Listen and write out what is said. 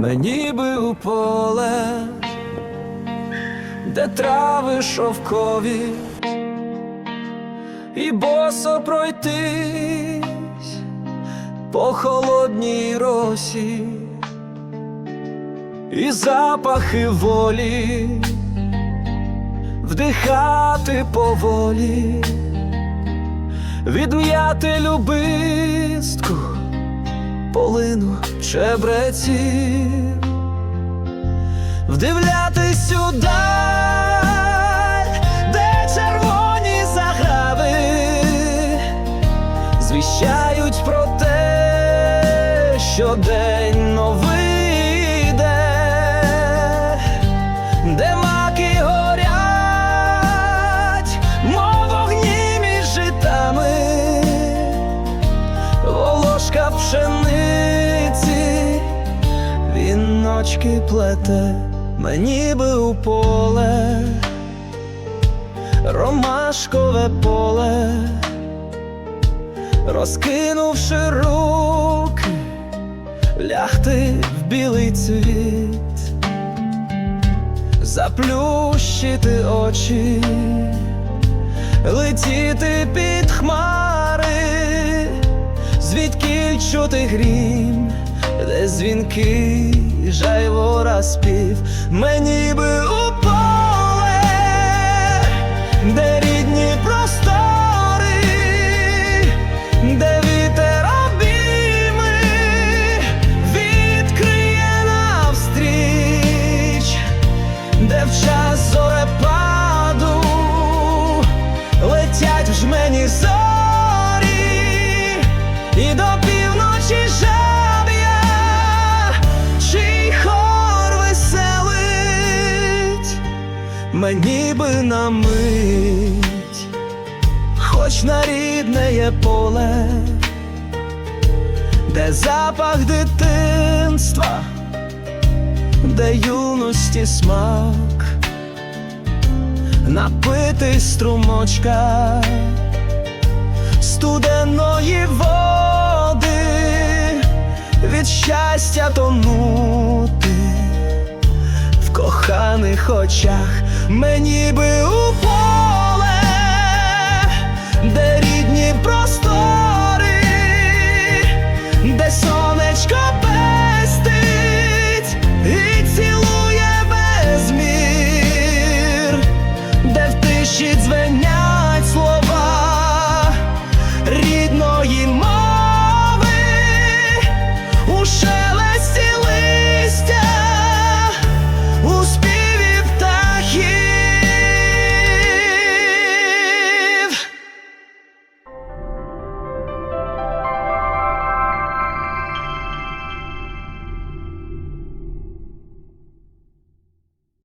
Мені би у поле, де трави шовкові, і босо пройтись по холодній росі, і запахи волі вдихати поволі, відм'яти любистку полину чебреці, вдивлятись удаль, де червоні заграви звіщають про те, що день новий де маки горять, мов вогні між волошка пшениці, віночки плете, мені би у поле, ромашкове поле, розкинувши руки, лягти в білий цвіт, заплющити очі летіти під хмари, звідки чути грім, де дзвінки жайвора спів, мені би у поле, де рідні простори, де вітер обійми відкриє навстріч де в час зорепаду летять в жмені зорі, мені би на мить, хоч на рідне поле, де запах дитинства де юності смак, напитись струмочка студеної води, від щастя тонути в коханих очах, мені би у